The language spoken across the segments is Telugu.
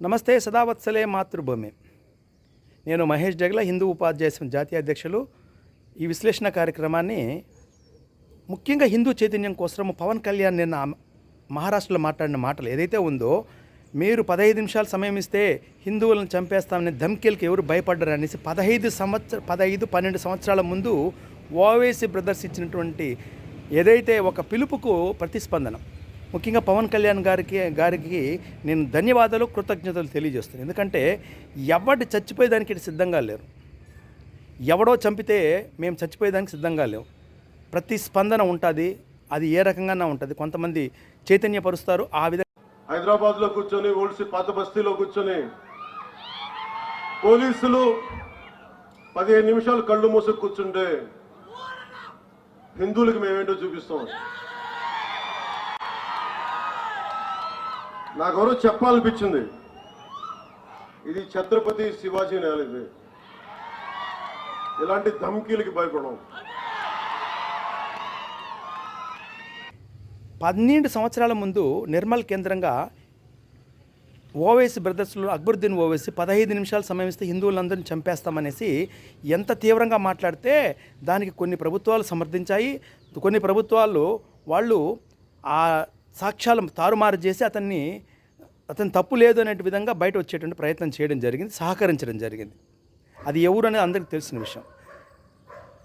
నమస్తే సదావత్సలే మాతృభూమి. నేను మహేష్ జగల హిందూ ఉపాధ్యాయ జాతీయ అధ్యక్షులు. ఈ విశ్లేషణ కార్యక్రమాన్ని ముఖ్యంగా హిందూ చైతన్యం కోసం పవన్ కళ్యాణ్ నిన్న మహారాష్ట్రలో మాట్లాడిన మాటలు ఏదైతే ఉందో మీరు పదహైదు నిమిషాలు సమయం ఇస్తే హిందువులను చంపేస్తామని ధమ్కీలకి ఎవరు భయపడ్డారు అనేసి పదహైదు సంవత్సర పదహైదు పన్నెండు సంవత్సరాల ముందు ఓవేసీ బ్రదర్స్ ఇచ్చినటువంటి ఏదైతే ఒక పిలుపుకు ప్రతిస్పందన ముఖ్యంగా పవన్ కళ్యాణ్ గారికి గారికి నేను ధన్యవాదాలు కృతజ్ఞతలు తెలియజేస్తున్నాను. ఎందుకంటే ఎవడు చచ్చిపోయేదానికి సిద్ధంగా లేరు. ఎవడో చంపితే మేము చచ్చిపోయేదానికి సిద్ధంగా లేవు. ప్రతి స్పందన ఉంటుంది అది ఏ రకంగానే ఉంటుంది కొంతమంది చైతన్యపరుస్తారు ఆ విధంగా హైదరాబాద్లో కూర్చొని ఓల్సి పాత బస్తీలో కూర్చొని పోలీసులు పదిహేను నిమిషాలు కళ్ళు మూసుకు కూర్చుంటే హిందువులకు మేమేంటో చూపిస్తాం. నాకెవరో చెప్పాలనిపించింది. ఇది ఛత్రపతి శివాజీ నేల ఇది ఇలాంటి ధమ్కీలకి భయపడం పన్నెండు సంవత్సరాల ముందు నిర్మల్ కేంద్రంగా ఓవైసీ బ్రదర్స్లో అక్బరుద్దీన్ ఓవైసీ పదహైదు నిమిషాలు సమయం ఇస్తే హిందువులందరినీ చంపేస్తామనేసి ఎంత తీవ్రంగా మాట్లాడితే దానికి కొన్ని ప్రభుత్వాలు సమర్థించాయి. కొన్ని ప్రభుత్వాలు వాళ్ళు ఆ సాక్ష్యాలు తారుమారు చేసి అతన్ని అతని తప్పు లేదు అనే విధంగా బయట వచ్చేటువంటి ప్రయత్నం చేయడం జరిగింది సహకరించడం జరిగింది. అది ఎవరు అనేది అందరికీ తెలిసిన విషయం.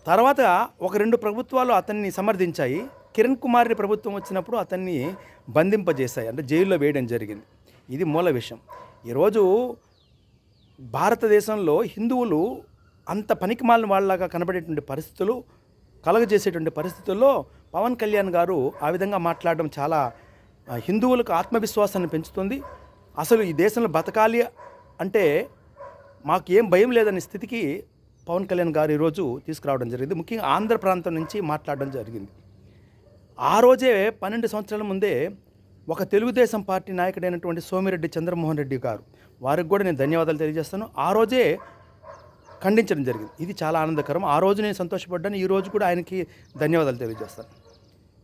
తర్వాత ఒక రెండు ప్రభుత్వాలు అతన్ని సమర్థించాయి. కిరణ్ కుమార్ని ప్రభుత్వం వచ్చినప్పుడు అతన్ని బంధింపజేశాయి అంటే జైల్లో వేయడం జరిగింది. ఇది మూల విషయం. ఈరోజు భారతదేశంలో హిందువులు అంత పనికిమాలిన వాళ్ళలాగా కనబడేటువంటి పరిస్థితులు కలగజేసేటువంటి పరిస్థితుల్లో పవన్ కళ్యాణ్ గారు ఆ విధంగా మాట్లాడడం చాలా హిందువులకు ఆత్మవిశ్వాసాన్ని పెంచుతుంది. అసలు ఈ దేశంలో బతకాలి అంటే మాకు ఏం భయం లేదనే స్థితికి పవన్ కళ్యాణ్ గారు ఈరోజు తీసుకురావడం జరిగింది. ముఖ్యంగా ఆంధ్ర ప్రాంతం నుంచి మాట్లాడడం జరిగింది. ఆ రోజే పన్నెండు సంవత్సరాల ముందే ఒక తెలుగుదేశం పార్టీ నాయకుడైనటువంటి సోమిరెడ్డి చంద్రమోహన్ రెడ్డి గారు వారికి కూడా నేను ధన్యవాదాలు తెలియజేస్తాను. ఆ రోజే ఖండించడం జరిగింది. ఇది చాలా ఆనందకరం. ఆ రోజు నేను సంతోషపడ్డాను. ఈ రోజు కూడా ఆయనకి ధన్యవాదాలు తెలియజేస్తాను.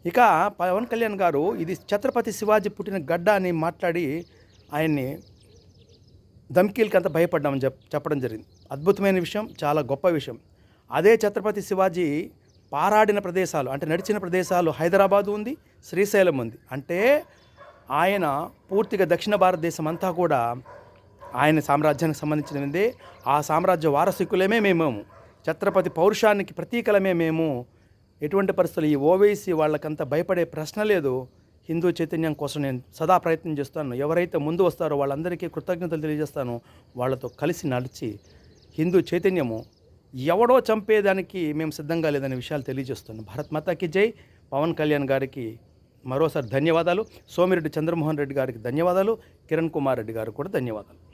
ఇక పవన్ కళ్యాణ్ గారు ఇది ఛత్రపతి శివాజీ పుట్టిన గడ్డ అని మాట్లాడి ఆయన్ని ధమ్కీలకి అంత భయపడ్డామని చెప్ చెప్పడం జరిగింది. అద్భుతమైన విషయం చాలా గొప్ప విషయం. అదే ఛత్రపతి శివాజీ పారాడిన ప్రదేశాలు అంటే నడిచిన ప్రదేశాలు హైదరాబాదు ఉంది శ్రీశైలం ఉంది. అంటే ఆయన పూర్తిగా దక్షిణ భారతదేశం అంతా కూడా ఆయన సామ్రాజ్యానికి సంబంధించినదే ఆ సామ్రాజ్య వారసికులమే మేము ఛత్రపతి పౌరుషానికి ప్రతీకలమే మేము. ఎటువంటి పరిస్థితులు? ఈ ఓవైసీ వాళ్ళకంత భయపడే ప్రశ్న లేదు. హిందూ చైతన్యం కోసం నేను సదా ప్రయత్నం చేస్తాను. ఎవరైతే ముందు వస్తారో వాళ్ళందరికీ కృతజ్ఞతలు తెలియజేస్తాను. వాళ్ళతో కలిసి నడిచి హిందూ చైతన్యము ఎవడో చంపేదానికి మేము సిద్ధంగా లేదనే విషయాలు తెలియజేస్తున్నాను భారత్ మాతాకి జై. పవన్ కళ్యాణ్ గారికి మరోసారి ధన్యవాదాలు. సోమిరెడ్డి చంద్రమోహన్ రెడ్డి గారికి ధన్యవాదాలు. కిరణ్ కుమార్ రెడ్డి గారికి కూడా ధన్యవాదాలు.